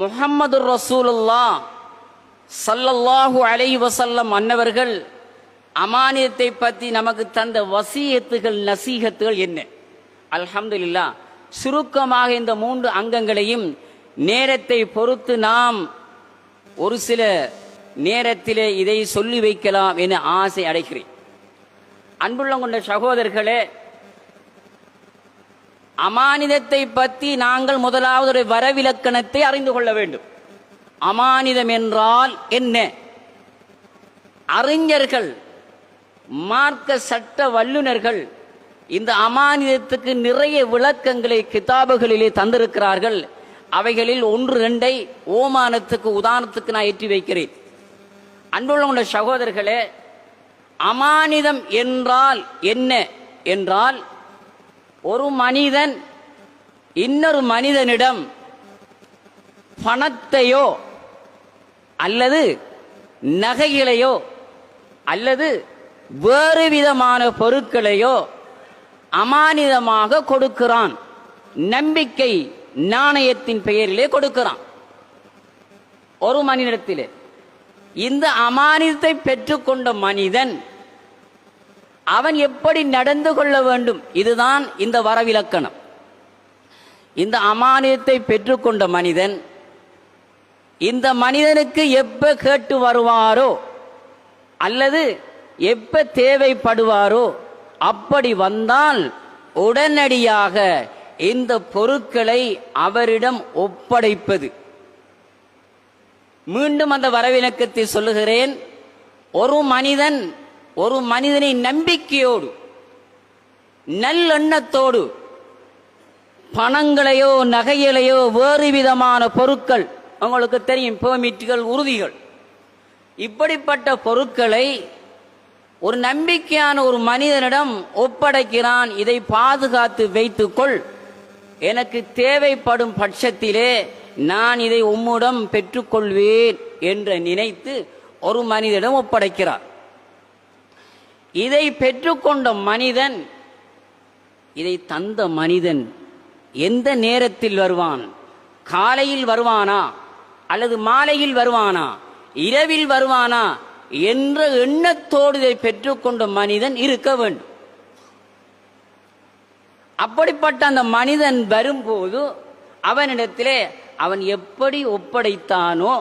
முஹம்மது ரசூலுல்லா சல்லல்லாஹு அலை வசல்லம் அன்னவர்கள் அமானியத்தை பற்றி நமக்கு தந்த வசியத்துகள் நசீகத்துகள் என்ன? அல்ஹம்துலில்லாஹ் சுருக்கமாக இந்த மூன்று அங்கங்களையும் நேரத்தை பொறுத்து நாம் ஒரு சில நேரத்திலே இதை சொல்லி வைக்கலாம் என ஆசை அடைகிறேன். அன்புள்ள கொண்ட சகோதரர்களே அமானிதத்தை பற்றி நாங்கள் முதலாவது ஒரு வரவிலக்கணத்தை அறிந்து கொள்ள வேண்டும். அமானிதம் என்றால் என்ன? அறிஞர்கள் மார்க்க சட்ட வல்லுனர்கள் இந்த அமானிதத்துக்கு நிறைய விளக்கங்களை கிதாபுகளிலே தந்திருக்கிறார்கள். அவைகளில் ஒன்று ரெண்டை ஓமானத்துக்கு உதாரணத்துக்கு நான் ஏற்றி வைக்கிறேன். அன்புள்ள உள்ள சகோதரர்களே அமானிதம் என்றால் என்ன? என்றால் ஒரு மனிதன் இன்னொரு மனிதனிடம் பணத்தையோ அல்லது நகைகளையோ அல்லது வேறு விதமான பொருட்களையோ அமானிதமாக கொடுக்கிறான். நம்பிக்கை நாணயத்தின் பெயரிலே கொடுக்கிறான். ஒரு மனிதத்திலே இந்த அமானிதத்தை பெற்றுக்கொண்ட மனிதன் அவன் எப்படி நடந்து கொள்ள வேண்டும்? இதுதான் இந்த வரவிலக்கணம். இந்த அமானியத்தை பெற்றுக்கொண்ட மனிதன் இந்த மனிதனுக்கு எப்ப கேட்டு வருவாரோ அல்லது எப்ப தேவைப்படுவாரோ அப்படி வந்தால் உடனடியாக இந்த பொருட்களை அவரிடம் ஒப்படைப்பது. மீண்டும் அந்த வரவிலக்கத்தை சொல்லுகிறேன் ஒரு மனிதன் ஒரு மனிதனை நம்பிக்கையோடு நல்லெண்ணத்தோடு பணங்களையோ நகைகளையோ வேறு விதமான பொருட்கள் உங்களுக்கு தெரியும் பெர்மிட்டுகள் உறுதிகள். இப்படிப்பட்ட பொருட்களை ஒரு நம்பிக்கையான ஒரு மனிதனிடம் ஒப்படைக்கிறான் இதை பாதுகாத்து வைத்துக்கொள். எனக்கு தேவைப்படும் பட்சத்திலே நான் இதை உம்முடன் பெற்றுக்கொள்வேன் என்று நினைத்து ஒரு மனிதனிடம் ஒப்படைக்கிறார். இதை பெற்றுக்கொண்ட மனிதன் இதை தந்த மனிதன் எந்த நேரத்தில் வருவான்? காலையில் வருவானா? அல்லது மாலையில் வருவானா? இரவில் வருவானா? என்ற எண்ணத்தோடு இதை பெற்றுக்கொண்ட மனிதன் இருக்க வேண்டும். அப்படிப்பட்ட அந்த மனிதன் வரும்போது அவனிடத்திலே அவன் எப்படி ஒப்படைத்தானோ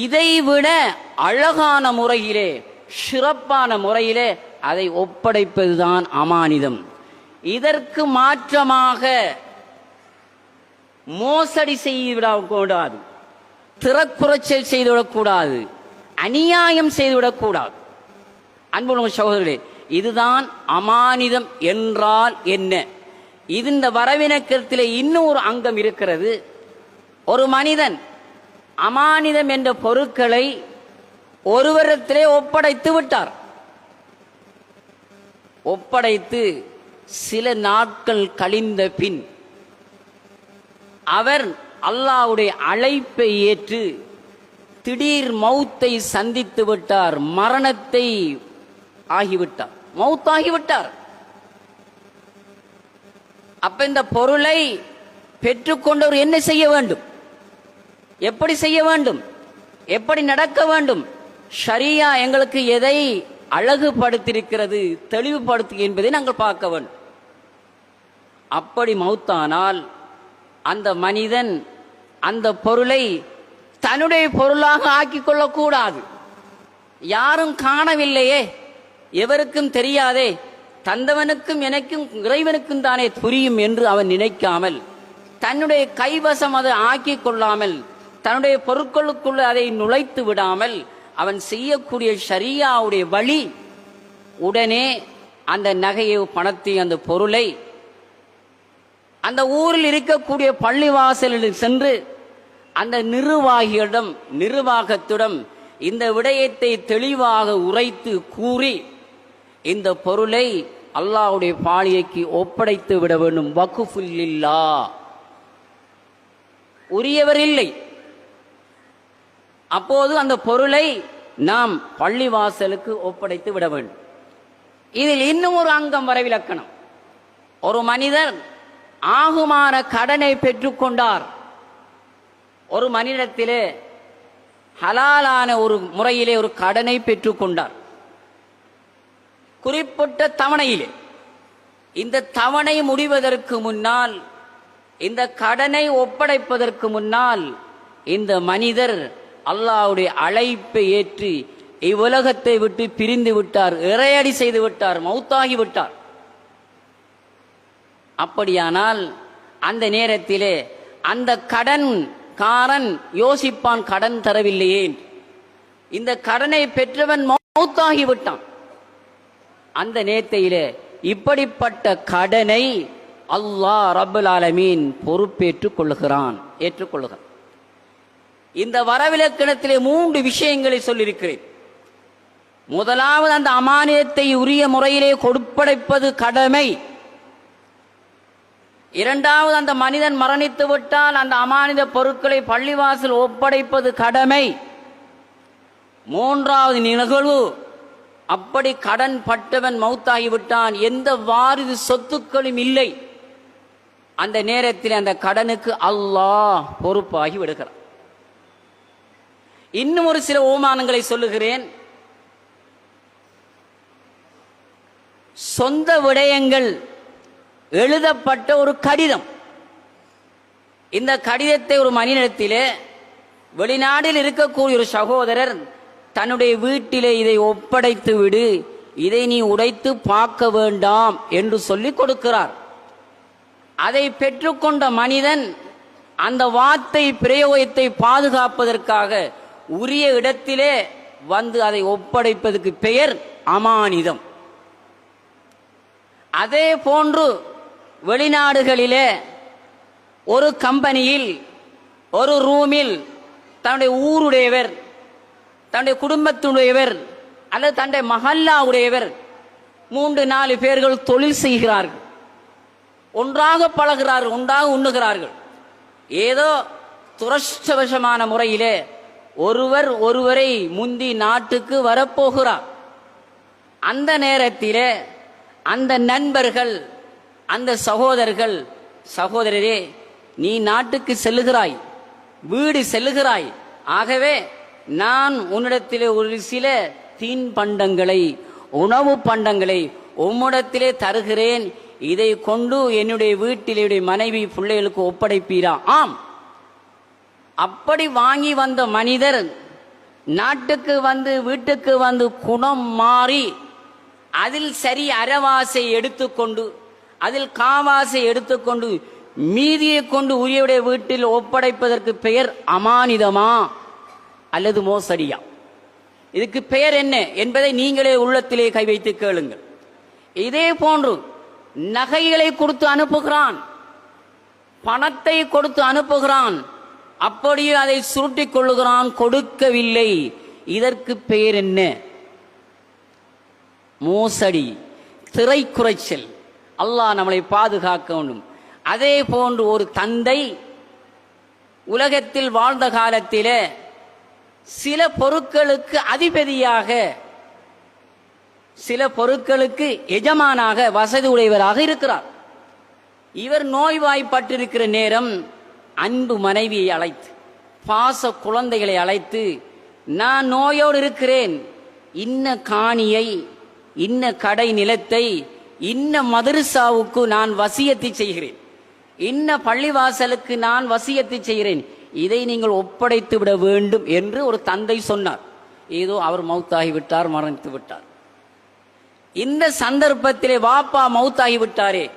இதைவிட அழகான முறையிலே சிறப்பான முறையிலே அதை ஒப்படைப்பதுதான் அமானிதம். இதற்கு மாற்றமாக மோசடி செய்துவிடக்கூடாது. திறக்குறைச்சல் செய்துவிடக்கூடாது. அநியாயம் செய்துவிடக்கூடாது. அன்புள்ள சகோதரர்களே இதுதான் அமானிதம் என்றால் என்ன? இது இந்த வரவினக்கத்தில் இன்னும் ஒரு அங்கம் இருக்கிறது. ஒரு மனிதன் அமானிதம் என்ற பொருட்களை ஒருவரத்திலே ஒப்படைத்து விட்டார். ஒப்படைத்து சில நாட்கள் கழிந்த பின் அவர் அல்லாஹ்வுடைய அழைப்பை ஏற்று திடீர் மௌத்தை சந்தித்து விட்டார் மரணத்தை ஆகிவிட்டார். மௌத்தாகிவிட்டார் அப்ப இந்த பொருளை பெற்றுக்கொண்டவர் என்ன செய்ய வேண்டும்? எப்படி செய்ய வேண்டும்? எப்படி நடக்க வேண்டும்? ஷரியா எங்களுக்கு எதை அழகுபடுத்தியிருக்கிறது தெளிவுபடுத்து என்பதை நாங்கள் பார்க்க வேண்டும். அப்படி மௌத்தானால் அந்த மனிதன் அந்த பொருளை தன்னுடைய பொருளாக ஆக்கிக் கொள்ளக்கூடாது. யாரும் காணவில்லையே எவருக்கும் தெரியாதே தந்தவனுக்கும் எனக்கும் இறைவனுக்கும் தானே புரியும் என்று அவன் நினைக்காமல் தன்னுடைய கைவசம் அதை ஆக்கிக் கொள்ளாமல் தன்னுடைய பொருட்களுக்குள்ள அதை நுழைத்து விடாமல் அவன் செய்யக்கூடிய ஷரியாவுடைய வழி உடனே அந்த நகையை பணத்தை அந்த பொருளை அந்த ஊரில் இருக்கக்கூடிய பள்ளிவாசலில் சென்று அந்த நிர்வாகிகளிடம் நிர்வாகத்திடம் இந்த விடயத்தை தெளிவாக உரைத்து கூறி இந்த பொருளை அல்லாஹ்வுடைய பாலியைக்கு ஒப்படைத்து விட வேண்டும். வக்குஃபுல்லில்லா உரியவர் இல்லை. அப்போது அந்த பொருளை நாம் பள்ளிவாசலுக்கு ஒப்படைத்து விட வேண்டும். இதில் இன்னும் ஒரு அங்கம் வரவிலக்கணம் ஒரு மனிதர் ஆகுமான கடனை பெற்றுக்கொண்டார். ஒரு மனிதத்திலே ஹலாலான ஒரு முறையிலே ஒரு கடனை பெற்றுக்கொண்டார். குறிப்பிட்ட தவணையிலே. இந்த தவணை முடிவதற்கு முன்னால் இந்த கடனை ஒப்படைப்பதற்கு முன்னால் இந்த மனிதர் அல்லாஹ்வுடைய அழைப்பை ஏற்று இவ்வுலகத்தை விட்டு பிரிந்து விட்டார் இறையடி செய்து விட்டார் மௌத்தாகி விட்டார். அப்படியானால் அந்த நேரத்திலே அந்த கடன் காரன் யோசிப்பான் கடன் தரவில்லையே இந்த கடனை பெற்றவன் மௌத்தாகி விட்டான். அந்த நேரத்திலே இப்படிப்பட்ட கடனை அல்லாஹ் ரபுல் ஆலமீன் பொறுப்பேற்றுக் கொள்ளுகிறான் ஏற்றுக்கொள்ளுகிறான். இந்த வரவிலக்கணத்திலே மூன்று விஷயங்களை சொல்லியிருக்கிறேன். முதலாவது அந்த அமானியத்தை உரிய முறையிலே கொடுப்படைப்பது கடமை. இரண்டாவது அந்த மனிதன் மரணித்து விட்டால் அந்த அமானித பொருட்களை பள்ளிவாசல் ஒப்படைப்பது கடமை. மூன்றாவது நிகழ்வு அப்படி கடன் பட்டவன் மௌத்தாகி விட்டான் எந்த வாரிது சொத்துக்களும் இல்லை. அந்த நேரத்தில் அந்த கடனுக்கு அல்லாஹ் பொறுப்பாகி விடுகிறான். இன்னும் ஒரு சில ஓமானங்களை சொல்லுகிறேன். சொந்த விடயங்கள் எழுதப்பட்ட ஒரு கடிதம். இந்த கடிதத்தை ஒரு மனிதத்திலே வெளிநாட்டில் இருக்கக்கூடிய ஒரு சகோதரர் தன்னுடைய வீட்டிலே இதை ஒப்படைத்து விடு இதை நீ உடைத்து பார்க்க வேண்டாம் என்று சொல்லி கொடுக்கிறார். அதை பெற்றுக்கொண்ட மனிதன் அந்த வார்த்தை பிரயோகத்தை பாதுகாப்பதற்காக உரிய இடத்திலே வந்து அதை ஒப்படைப்பதற்கு பெயர் அமானிதம். அதே போன்று வெளிநாடுகளிலே ஒரு கம்பெனியில் ஒரு ரூமில் தன்னுடைய ஊருடையவர் தன்னுடைய குடும்பத்துடையவர் அல்லது தன்னுடைய மஹல்லாவுடையவர் மூன்று நாலு பேர்கள் தொழில் செய்கிறார்கள். ஒன்றாக பழகிறார்கள் ஒன்றாக உண்ணுகிறார்கள். ஏதோ துரஷ்டவசமான முறையிலே ஒருவர் ஒருவரை முந்தி நாட்டுக்கு வரப்போகிறார். அந்த நேரத்தில் அந்த நண்பர்கள் அந்த சகோதரர்கள் சகோதரரே நீ நாட்டுக்கு செல்லுகிறாய் வீடு செல்லுகிறாய். ஆகவே நான் உன்னிடத்திலே ஒரு சில தீன் பண்டங்களை உணவு பண்டங்களை உம்மிடத்திலே தருகிறேன். இதை கொண்டு என்னுடைய வீட்டில் என்னுடைய மனைவி பிள்ளைகளுக்கு ஒப்படைப்பீரா? ஆம். அப்படி வாங்கி வந்த மனிதர் நாட்டுக்கு வந்து வீட்டுக்கு வந்து குணம் மாறி அதில் சரி அறவாசை எடுத்துக்கொண்டு அதில் காவாசை எடுத்துக்கொண்டு மீதியை கொண்டு உரியவுடைய வீட்டில் ஒப்படைப்பதற்கு பெயர் அமானிதமா அல்லது மோசடியா? இதுக்கு பெயர் என்ன என்பதை நீங்களே உள்ளத்திலே கை வைத்து கேளுங்கள். இதே போன்று நகைகளை கொடுத்து அனுப்புகிறான் பணத்தை கொடுத்து அனுப்புகிறான் அப்படியே அதை சுருட்டிக் கொள்ளுகிறான் கொடுக்கவில்லை. இதற்கு பெயர் என்ன? மோசடி திரை குறைச்சல். அல்லாஹ் நம்மளை பாதுகாக்க வேண்டும். அதே போன்று ஒரு தந்தை உலகத்தில் வாழ்ந்த காலத்திலே சில பொருட்களுக்கு அதிபதியாக சில பொருட்களுக்கு எஜமானாக வசதி உடையவராக இருக்கிறார். இவர் நோய்வாய்ப்பட்டிருக்கிற நேரம் அன்பு மனைவியை அழைத்து பாச குழந்தைகளை அழைத்து நான் நோயோடு இருக்கிறேன். இன்ன காணியை இன்ன கடை நிலத்தை இன்ன மதரசாவுக்கு நான் வசியத்தை செய்கிறேன். இன்ன பள்ளிவாசலுக்கு நான் வசியத்தை செய்கிறேன். இதை நீங்கள் ஒப்படைத்து விட வேண்டும் என்று ஒரு தந்தை சொன்னார். ஏதோ அவர் மௌத்தாகி விட்டார் மரணித்து விட்டார் இந்த சந்தர்ப்பத்திலே வாப்பா மௌத்தாகி விட்டாரே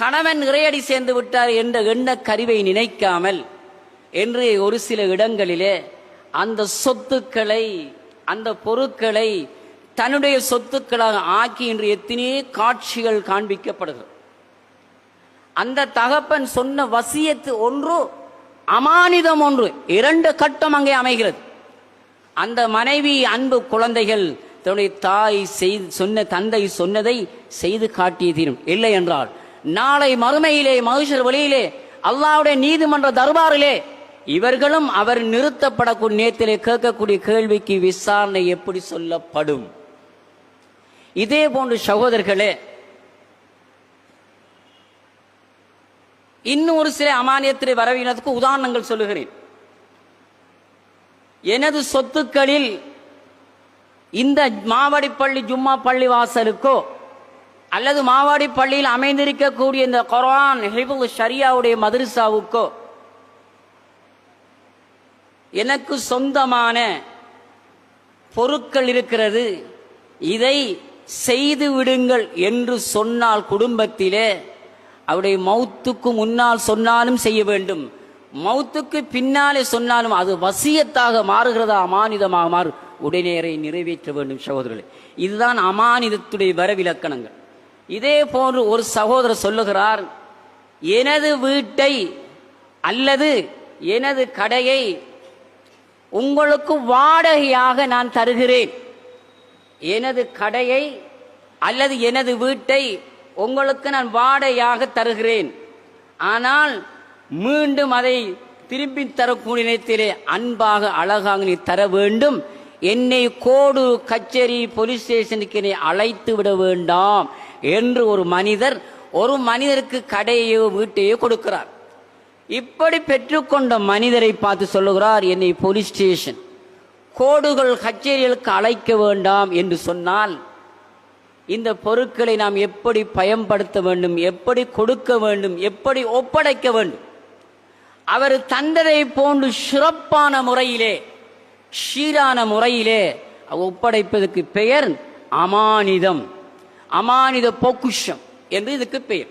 கணவன் இறையடி சேர்ந்து விட்டார் என்ற எண்ண கருவை நினைக்காமல் என்று ஒரு சில இடங்களிலே அந்த சொத்துக்களை அந்த பொருட்களை தன்னுடைய சொத்துக்களாக ஆக்கி இன்று எத்தனையோ காட்சிகள் காண்பிக்கப்படுகிறது அந்த தகப்பன் சொன்ன வசியத்து ஒன்று அமானிதம் ஒன்று இரண்டு கட்டம் அங்கே அமைகிறது. அந்த மனைவி அன்பு குழந்தைகள் தன்னுடைய தாய் செய்து சொன்ன தந்தை சொன்னதை செய்து காட்டிய தீரும். இல்லை என்றால் நாளை மறுமையிலே மகிஷர் வழியிலே அல்லாவுடைய நீதிமன்ற தர்பாரிலே இவர்களும் அவர் நிறுத்தப்படக்கூடிய நேரத்திலே கேட்கக்கூடிய கேள்விக்கு விசாரணை எப்படி சொல்லப்படும்? இதே போன்று சகோதரர்களே இன்னும் ஒரு சில அமானியத்திலே வரவினத்துக்கு உதாரணங்கள் சொல்லுகிறேன். எனது சொத்துக்களில் இந்த மாவடிப்பள்ளி ஜும்மா பள்ளி வாசலுக்கோ அல்லது மாவாடி பள்ளியில் அமைந்திருக்கக்கூடிய இந்த குர்ஆன் ஹிபுல் ஷரியாவுடைய மதரசாவுக்கோ எனக்கு சொந்தமான பொருட்கள் இருக்கிறது இதை செய்து விடுங்கள் என்று சொன்னால் குடும்பத்திலே அவருடைய மௌத்துக்கு முன்னால் சொன்னாலும் செய்ய வேண்டும். மௌத்துக்கு பின்னாலே சொன்னாலும் அது வசியத்தாக மாறுகிறதா அமானிதமாக மாறு உடனேறை நிறைவேற்ற வேண்டும் சகோதரர்களே. இதுதான் அமானிதத்துடைய வரவிலக்கணங்கள். இதே போன்று ஒரு சகோதரர் சொல்லுகிறார் எனது வீட்டை அல்லது எனது கடையை உங்களுக்கு வாடகையாக நான் தருகிறேன். எனது கடையை அல்லது எனது வீட்டை உங்களுக்கு நான் வாடகையாக தருகிறேன். ஆனால் மீண்டும் அதை திரும்பி தரக்கூடிய நேரத்திலே அன்பாக அழகாக நீ தர வேண்டும். என்னை கோடு கச்சேரி போலீஸ் ஸ்டேஷனுக்கு என்னை அழைத்து விட வேண்டாம். என்று ஒரு மனிதர் ஒரு மனிதருக்கு கடையையோ வீட்டையோ கொடுக்கிறார். இப்படி பெற்றுக்கொண்ட மனிதரை பார்த்து சொல்லுகிறார் என்னை போலீஸ் ஸ்டேஷன் கோடுகள் கச்சேரிகளுக்கு அழைக்க வேண்டாம் என்று சொன்னால் இந்த பொருட்களை நாம் எப்படி பயன்படுத்த வேண்டும் எப்படி கொடுக்க வேண்டும் எப்படி ஒப்படைக்க வேண்டும்? அவர் தந்ததை போன்று சிறப்பான முறையிலே சீரான முறையிலே ஒப்படைப்பதற்கு பெயர் அமானிதம். அமானித பொக்குஷம் என்று இதுக்கு பெயர்